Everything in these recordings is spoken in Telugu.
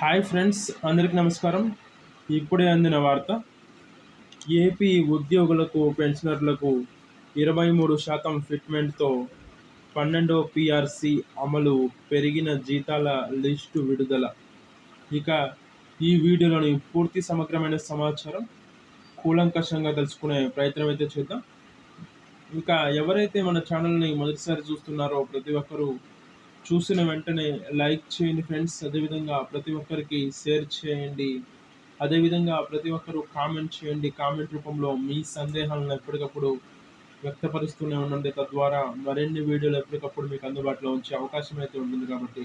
హాయ్ ఫ్రెండ్స్ అందరికి నమస్కారం. ఇప్పుడే అందిన వార్త ఏపీ ఉద్యోగులకు పెన్షనర్లకు ఇరవై మూడు శాతం ఫిట్మెంట్తో పన్నెండో పిఆర్సి అమలు పెరిగిన జీతాల లిస్టు విడుదల. ఇక ఈ వీడియోలోని పూర్తి సమగ్రమైన సమాచారం కూలంకషంగా తెలుసుకునే ప్రయత్నం అయితే చేద్దాం. ఇంకా ఎవరైతే మన ఛానల్ని మొదటిసారి చూస్తున్నారో ప్రతి ఒక్కరూ చూసిన వెంటనే లైక్ చేయండి ఫ్రెండ్స్. అదేవిధంగా ప్రతి ఒక్కరికి షేర్ చేయండి. అదేవిధంగా ప్రతి ఒక్కరు కామెంట్ చేయండి. కామెంట్ రూపంలో మీ సందేహాలను ఎప్పటికప్పుడు వ్యక్తపరుస్తూనే ఉండండి. తద్వారా మరిన్ని వీడియోలు ఎప్పటికప్పుడు మీకు అందుబాటులో ఉంచే అవకాశం అయితే ఉంటుంది కాబట్టి.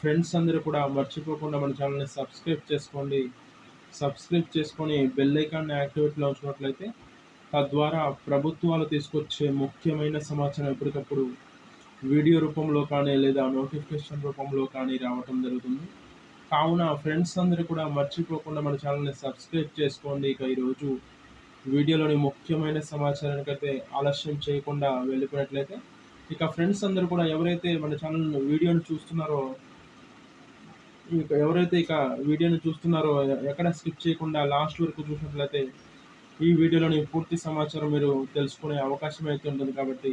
ఫ్రెండ్స్ అందరూ కూడా మర్చిపోకుండా మన ఛానల్ని సబ్స్క్రైబ్ చేసుకోండి. సబ్స్క్రైబ్ చేసుకొని బెల్ ఐకాన్ని యాక్టివేట్లో ఉంచినట్లయితే తద్వారా ప్రభుత్వాలు తీసుకొచ్చే ముఖ్యమైన సమాచారం ఎప్పటికప్పుడు వీడియో రూపంలో కానీ లేదా నోటిఫికేషన్ రూపంలో కానీ రావటం జరుగుతుంది. కావున ఫ్రెండ్స్ అందరూ కూడా మర్చిపోకుండా మన ఛానల్ని సబ్స్క్రైబ్ చేసుకోండి. ఇక ఈరోజు వీడియోలోని ముఖ్యమైన సమాచారానికైతే ఆలస్యం చేయకుండా వెళ్ళిపోయినట్లయితే ఇక ఫ్రెండ్స్ అందరూ కూడా ఎవరైతే మన ఛానల్ వీడియోని చూస్తున్నారో ఇక ఎవరైతే ఇక వీడియోని చూస్తున్నారో ఎక్కడ స్కిప్ చేయకుండా లాస్ట్ వరకు చూసినట్లయితే ఈ వీడియోలోని పూర్తి సమాచారం మీరు తెలుసుకునే అవకాశం అయితే ఉంటుంది. కాబట్టి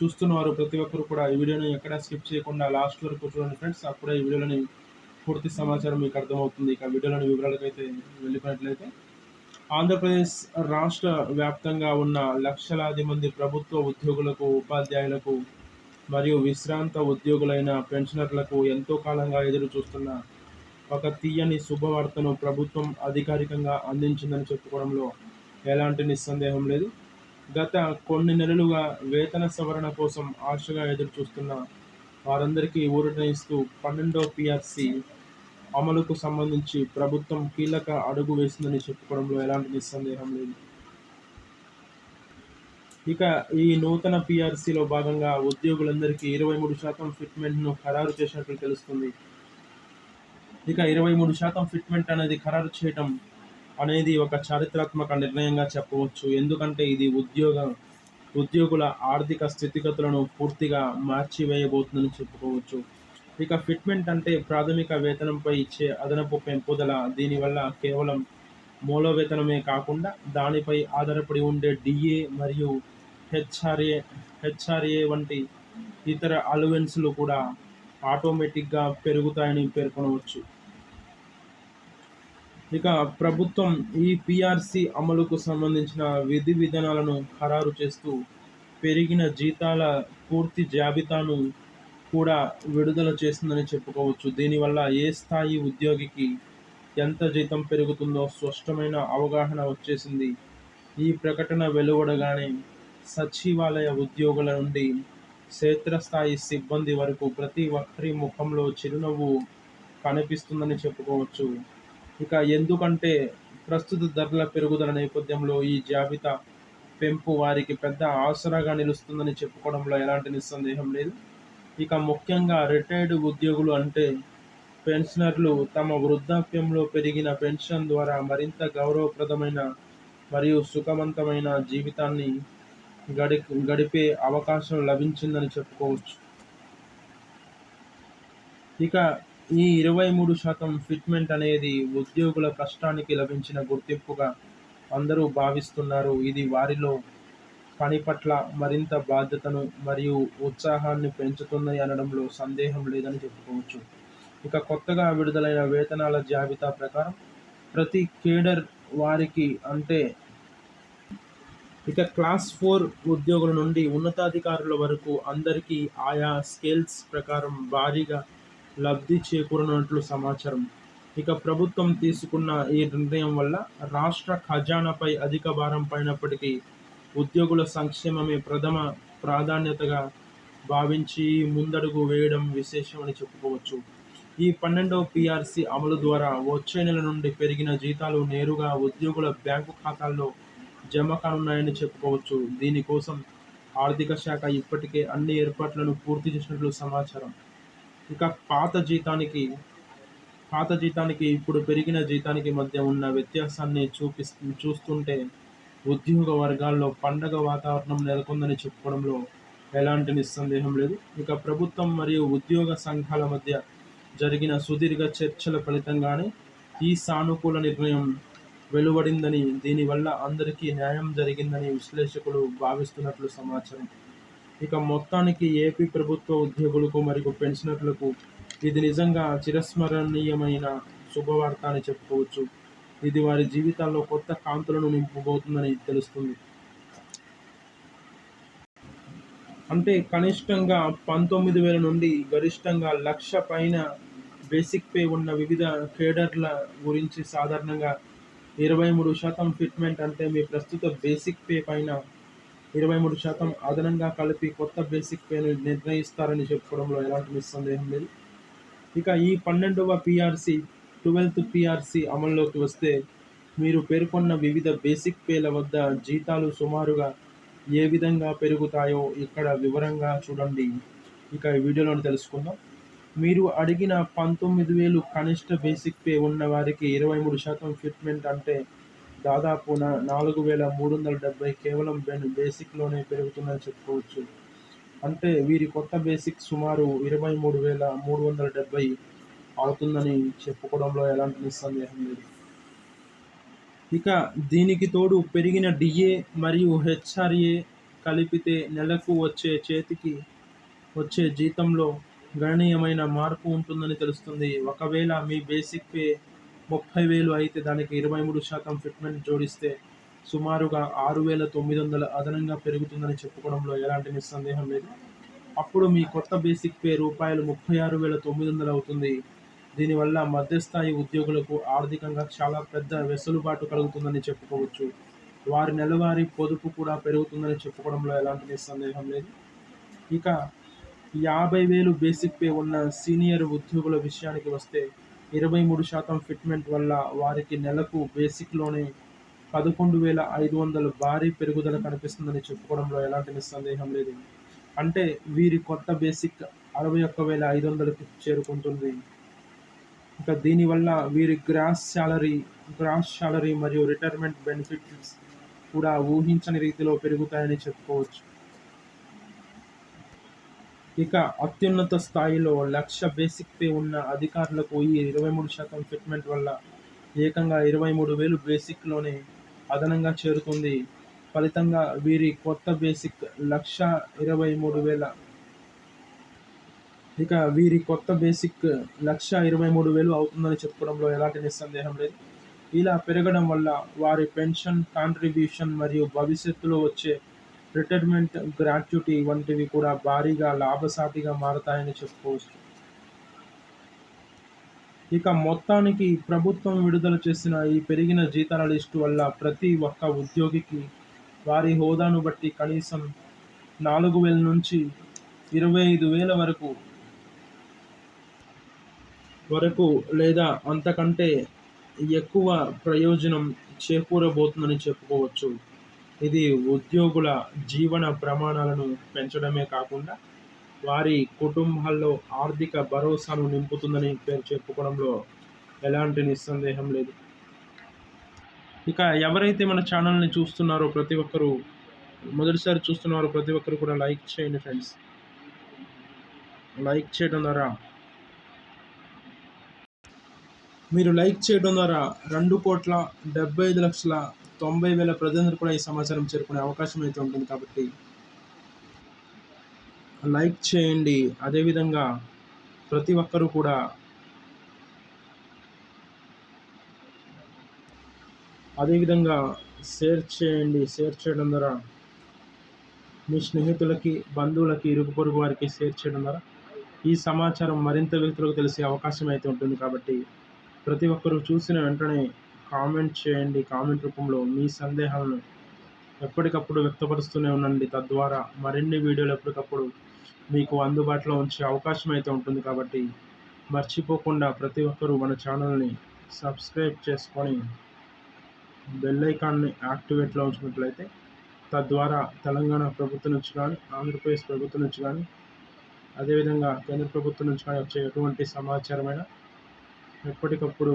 చూస్తున్న వారు ప్రతి ఒక్కరు కూడా ఈ వీడియోని ఎక్కడ స్కిప్ చేయకుండా లాస్ట్ వరకు చూడండి ఫ్రెండ్స్. అప్పుడే ఈ వీడియోలోని పూర్తి సమాచారం మీకు అర్థమవుతుంది. ఇక వీడియోలోని వివరాలకైతే వెళ్ళిపోయినట్లయితే ఆంధ్రప్రదేశ్ రాష్ట్ర వ్యాప్తంగా ఉన్న లక్షలాది మంది ప్రభుత్వ ఉద్యోగులకు ఉపాధ్యాయులకు మరియు విశ్రాంత ఉద్యోగులైన పెన్షనర్లకు ఎంతో కాలంగా ఎదురు చూస్తున్న ఒక తీయని శుభవార్తను ప్రభుత్వం అధికారికంగా అందించిందని చెప్పుకోవడంలో ఎలాంటి నిస్సందేహం లేదు. గత కొన్ని నెలలుగా వేతన సవరణ కోసం ఆశగా ఎదురుచూస్తున్న వారందరికీ ఊరటనిస్తూ పన్నెండో పిఆర్సి అమలుకు సంబంధించి ప్రభుత్వం కీలక అడుగు వేసిందని చెప్పుకోవడంలో ఎలాంటి నిస్సందేహం లేదు. ఇక ఈ నూతన పిఆర్సీలో భాగంగా ఉద్యోగులందరికీ ఇరవై మూడు శాతం ఫిట్మెంట్ను ఖరారు చేసినట్లు తెలుస్తుంది. ఇక ఇరవై మూడు శాతం ఫిట్మెంట్ అనేది ఖరారు చేయడం అనేది ఒక చారిత్రాత్మక నిర్ణయంగా చెప్పవచ్చు. ఎందుకంటే ఇది ఉద్యోగ ఉద్యోగుల ఆర్థిక స్థితిగతులను పూర్తిగా మార్చివేయబోతుందని చెప్పుకోవచ్చు. ఇక ఫిట్మెంట్ అంటే ప్రాథమిక వేతనంపై ఇచ్చే అదనపు పెంపుదల. దీనివల్ల కేవలం మూల వేతనమే కాకుండా దానిపై ఆధారపడి ఉండే డిఏ మరియు హెచ్ఆర్ఏ హెచ్ఆర్ఏ వంటి ఇతర అలవెన్స్లు కూడా ఆటోమేటిక్గా పెరుగుతాయని పేర్కొనవచ్చు. ఇక ప్రభుత్వం ఈ పిఆర్సి అమలుకు సంబంధించిన విధి విధానాలను ఖరారు చేస్తూ పెరిగిన జీతాల పూర్తి జాబితాను కూడా విడుదల చేస్తుందని చెప్పుకోవచ్చు. దీనివల్ల ఏ స్థాయి ఉద్యోగికి ఎంత జీతం పెరుగుతుందో స్పష్టమైన అవగాహన వచ్చేసింది. ఈ ప్రకటన వెలువడగానే సచివాలయ ఉద్యోగుల నుండి క్షేత్రస్థాయి సిబ్బంది వరకు ప్రతి ఒక్కరి ముఖంలో చిరునవ్వు కనిపిస్తుందని చెప్పుకోవచ్చు. ఇక ఎందుకంటే ప్రస్తుత ధరల పెరుగుదల నేపథ్యంలో ఈ జాబితా పెంపు వారికి పెద్ద ఆసరాగా నిలుస్తుందని చెప్పుకోవడంలో ఎలాంటి నిస్సందేహం లేదు. ఇక ముఖ్యంగా రిటైర్డ్ ఉద్యోగులు అంటే పెన్షనర్లు తమ వృద్ధాప్యంలో పెరిగిన పెన్షన్ ద్వారా మరింత గౌరవప్రదమైన మరియు సుఖవంతమైన జీవితాన్ని గడి గడిపే అవకాశం లభించిందని చెప్పుకోవచ్చు. ఇక ఈ ఇరవై మూడు శాతం ఫిట్మెంట్ అనేది ఉద్యోగుల కష్టానికి లభించిన గుర్తింపుగా అందరూ భావిస్తున్నారు. ఇది వారిలో పని పట్ల మరింత బాధ్యతను మరియు ఉత్సాహాన్ని పెంచుతుంది అనడంలో సందేహం లేదని చెప్పుకోవచ్చు. ఇక కొత్తగా విడుదలైన వేతనాల జాబితా ప్రకారం ప్రతి కేడర్ వారికి అంటే ఇక క్లాస్ ఫోర్ ఉద్యోగుల నుండి ఉన్నతాధికారుల వరకు అందరికీ ఆయా స్కేల్స్ ప్రకారం భారీగా లబ్ధి చేకూరనున్నట్లు సమాచారం. ఇక ప్రభుత్వం తీసుకున్న ఈ నిర్ణయం వల్ల రాష్ట్ర ఖజానాపై అధిక భారం పైనప్పటికీ ఉద్యోగుల సంక్షేమమే ప్రథమ ప్రాధాన్యతగా భావించి ముందడుగు వేయడం విశేషమని చెప్పుకోవచ్చు. ఈ పన్నెండవ పిఆర్సీ అమలు ద్వారా వచ్చే నెల నుండి పెరిగిన జీతాలు నేరుగా ఉద్యోగుల బ్యాంకు ఖాతాల్లో జమ కానున్నాయని చెప్పుకోవచ్చు. దీనికోసం ఆర్థిక శాఖ ఇప్పటికే అన్ని ఏర్పాట్లను పూర్తి చేసినట్లు సమాచారం. ఇక పాత జీతానికి పాత జీతానికి ఇప్పుడు పెరిగిన జీతానికి మధ్య ఉన్న వ్యత్యాసాన్ని చూపి చూస్తుంటే ఉద్యోగ వర్గాల్లో పండగ వాతావరణం నెలకొందని చెప్పుకోవడంలో ఎలాంటి నిస్సందేహం లేదు. ఇక ప్రభుత్వం మరియు ఉద్యోగ సంఘాల మధ్య జరిగిన సుదీర్ఘ చర్చల ఫలితంగానే ఈ సానుకూల నిర్ణయం వెలువడిందని దీనివల్ల అందరికీ న్యాయం జరిగిందని విశ్లేషకులు భావిస్తున్నట్లు సమాచారం. ఇక మొత్తానికి ఏపీ ప్రభుత్వ ఉద్యోగులకు మరియు పెన్షనర్లకు ఇది నిజంగా చిరస్మరణీయమైన శుభవార్త అని చెప్పుకోవచ్చు. ఇది వారి జీవితాల్లో కొత్త కాంతులను నింపబోతుందని తెలుస్తుంది. అంటే కనిష్టంగా పంతొమ్మిది వేల నుండి గరిష్టంగా లక్ష పైన బేసిక్ పే ఉన్న వివిధ కేడర్ల గురించి సాధారణంగా ఇరవై మూడు శాతం ఫిట్మెంట్ అంటే మీ ప్రస్తుత బేసిక్ పే పైన ఇరవై మూడు శాతం అదనంగా కలిపి కొత్త బేసిక్ పేను నిర్ణయిస్తారని చెప్పుకోవడంలో ఎలాంటి నిస్సందేహం లేదు. ఇక ఈ పన్నెండవ పిఆర్సి ట్వెల్త్ పిఆర్సి అమల్లోకి వస్తే మీరు పేర్కొన్న వివిధ బేసిక్ పేల వద్ద జీతాలు సుమారుగా ఏ విధంగా పెరుగుతాయో ఇక్కడ వివరంగా చూడండి. ఇక ఈ వీడియోలో తెలుసుకుందాం. మీరు అడిగిన పంతొమ్మిది వేలు కనిష్ట బేసిక్ పే ఉన్న వారికి ఇరవై మూడు శాతం ఫిట్మెంట్ అంటే దాదాపు నాలుగు వేల మూడు వందల డెబ్బై కేవలం బేసిక్లోనే పెరుగుతుందని చెప్పుకోవచ్చు. అంటే వీరి కొత్త బేసిక్ సుమారు ఇరవై మూడు వేల మూడు వందల డెబ్బై అవుతుందని చెప్పుకోవడంలో ఎలాంటి నిస్సందేహం లేదు. ఇక దీనికి తోడు పెరిగిన డిఏ మరియు హెచ్ఆర్ఏ కలిపితే నెలకు వచ్చే చేతికి వచ్చే జీతంలో గణనీయమైన మార్పు ఉంటుందని తెలుస్తుంది. ఒకవేళ మీ బేసిక్ పే ముప్పై వేలు అయితే దానికి ఇరవై మూడు శాతం ఫిట్మెంట్ జోడిస్తే సుమారుగా ఆరు వేల తొమ్మిది వందల అదనంగా పెరుగుతుందని చెప్పుకోవడంలో ఎలాంటి నిస్సందేహం లేదు. అప్పుడు మీ కొత్త బేసిక్ పే రూపాయలు ముప్పై ఆరు వేల తొమ్మిది వందలు అవుతుంది. దీనివల్ల మధ్యస్థాయి ఉద్యోగులకు ఆర్థికంగా చాలా పెద్ద వెసులుబాటు కలుగుతుందని చెప్పుకోవచ్చు. వారి నెలవారీ పొదుపు కూడా పెరుగుతుందని చెప్పుకోవడంలో ఎలాంటి నిస్సందేహం లేదు. ఇక యాభై వేలు బేసిక్ పే ఉన్న సీనియర్ ఉద్యోగుల విషయానికి వస్తే ఇరవై మూడు శాతం ఫిట్మెంట్ వల్ల వారికి నెలకు బేసిక్లోనే పదకొండు వేల ఐదు వందల భారీ పెరుగుదల కనిపిస్తుందని చెప్పుకోవడంలో ఎలాంటి నిస్సందేహం లేదు. అంటే వీరి కొత్త బేసిక్ అరవై ఒక్క వేల ఐదు వందలకి చేరుకుంటుంది. ఇంకా దీనివల్ల వీరి గ్రాస్ శాలరీ గ్రాస్ శాలరీ మరియు రిటైర్మెంట్ బెనిఫిట్స్ కూడా ఊహించని రీతిలో పెరుగుతాయని చెప్పుకోవచ్చు. ఇక అత్యున్నత స్థాయిలో లక్ష బేసిక్ పే ఉన్న అధికారులకు ఈ ఇరవై మూడు శాతం ఫిట్మెంట్ వల్ల ఏకంగా ఇరవై మూడు వేలు బేసిక్లోనే అదనంగా చేరుతుంది ఫలితంగా వీరి కొత్త బేసిక్ లక్ష ఇరవై మూడు వేల ఇక వీరి కొత్త బేసిక్ లక్ష ఇరవై మూడు వేలు అవుతుందని చెప్పుకోవడంలో ఎలాంటి నిస్సందేహం లేదు. ఇలా పెరగడం వల్ల వారి పెన్షన్ కాంట్రిబ్యూషన్ మరియు భవిష్యత్తులో వచ్చే రిటైర్మెంట్ గ్రాట్యుటీ వంటివి కూడా భారీగా లాభసాటిగా మారతాయని చెప్పుకోవచ్చు. ఇక మొత్తానికి ప్రభుత్వం విడుదల చేసిన ఈ పెరిగిన జీతాల లిస్టు వల్ల ప్రతి ఒక్క ఉద్యోగికి వారి హోదాను బట్టి కనీసం నాలుగు వేల నుంచి ఇరవై ఐదు వేల వరకు వరకు లేదా అంతకంటే ఎక్కువ ప్రయోజనం చేకూరబోతుందని చెప్పుకోవచ్చు. ఇది ఉద్యోగుల జీవన ప్రమాణాలను పెంచడమే కాకుండా వారి కుటుంబాల్లో ఆర్థిక భరోసాను నింపుతుందని పేరు చెప్పుకోవడంలో ఎలాంటి నిస్సందేహం లేదు. ఇక ఎవరైతే మన ఛానల్ని చూస్తున్నారో ప్రతి ఒక్కరూ మొదటిసారి చూస్తున్నారో ప్రతి ఒక్కరు కూడా లైక్ చేయండి ఫ్రెండ్స్. లైక్ చేయడం ద్వారా మీరు లైక్ చేయడం ద్వారా రెండు కోట్ల డెబ్బై ఐదు లక్షల తొంభై వేల ప్రజలందరూ కూడా ఈ సమాచారం చేరుకునే అవకాశం అయితే ఉంటుంది కాబట్టి లైక్ చేయండి. అదేవిధంగా ప్రతి ఒక్కరూ కూడా అదేవిధంగా షేర్ చేయండి. షేర్ చేయడం ద్వారా మీ స్నేహితులకి బంధువులకి ఇరుగు పొరుగు వారికి షేర్ చేయడం ద్వారా ఈ సమాచారం మరింత వ్యక్తులకు తెలిసే అవకాశం అయితే ఉంటుంది కాబట్టి ప్రతి ఒక్కరూ చూసిన వెంటనే కామెంట్ చేయండి. కామెంట్ రూపంలో మీ సందేహాలను ఎప్పటికప్పుడు వ్యక్తపరుస్తూనే ఉండండి. తద్వారా మరిన్ని వీడియోలు ఎప్పటికప్పుడు మీకు అందుబాటులో ఉంచే అవకాశం అయితే ఉంటుంది కాబట్టి మర్చిపోకుండా ప్రతి ఒక్కరూ మన ఛానల్ని సబ్స్క్రైబ్ చేసుకొని బెల్ ఐకాన్ని యాక్టివేట్లో ఉంచినట్లయితే తద్వారా తెలంగాణ ప్రభుత్వం నుంచి కానీ ఆంధ్రప్రదేశ్ ప్రభుత్వం నుంచి కానీ అదేవిధంగా కేంద్ర ప్రభుత్వం నుంచి కానీ వచ్చే ఎటువంటి సమాచారమైన ఎప్పటికప్పుడు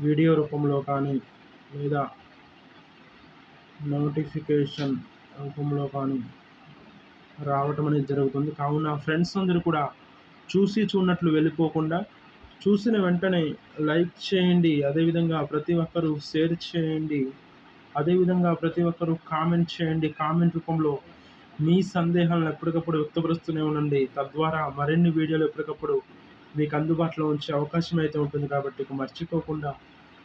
వీడియో రూపంలో కానీ లేదా నోటిఫికేషన్ రూపంలో కానీ రావటం అనేది జరుగుతుంది. కావున ఫ్రెండ్స్ అందరూ కూడా చూసి చూడనట్లు వెళ్ళిపోకుండా చూసిన వెంటనే లైక్ చేయండి. అదేవిధంగా ప్రతి ఒక్కరూ షేర్ చేయండి. అదేవిధంగా ప్రతి ఒక్కరూ కామెంట్ చేయండి. కామెంట్ రూపంలో మీ సందేహాలను ఎప్పటికప్పుడు వ్యక్తపరుస్తూనే ఉండండి. తద్వారా మరిన్ని వీడియోలు ఎప్పటికప్పుడు మీకు అందుబాటులో ఉంచే అవకాశం అయితే ఉంటుంది కాబట్టి మర్చిపోకుండా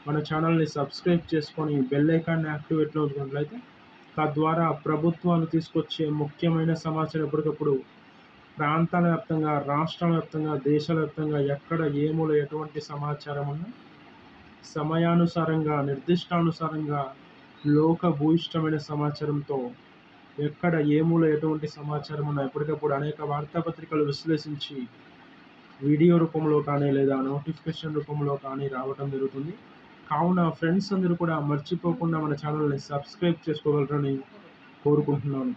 మన ఛానల్ని సబ్స్క్రైబ్ చేసుకొని బెల్ ఐకాన్ని యాక్టివేట్లో ఉంచుకున్నట్లయితే తద్వారా ప్రభుత్వాలు తీసుకొచ్చే ముఖ్యమైన సమాచారం ఎప్పటికప్పుడు ప్రాంతాల వ్యాప్తంగా రాష్ట్రాల వ్యాప్తంగా దేశాల వ్యాప్తంగా ఎక్కడ ఏ మూల ఎటువంటి సమాచారం ఉన్నా సమయానుసారంగా నిర్దిష్టానుసారంగా లోక భూయిష్టమైన సమాచారంతో ఎక్కడ ఏ మూల ఎటువంటి సమాచారం ఉన్నా ఎప్పటికప్పుడు అనేక వార్తాపత్రికలు విశ్లేషించి వీడియో రూపంలో కానీ లేదా నోటిఫికేషన్ రూపంలో కానీ రావడం జరుగుతుంది. కావున ఫ్రెండ్స్ అందరూ కూడా మర్చిపోకుండా మన ఛానల్ని సబ్స్క్రైబ్ చేసుకోగలరని కోరుకుంటున్నాను.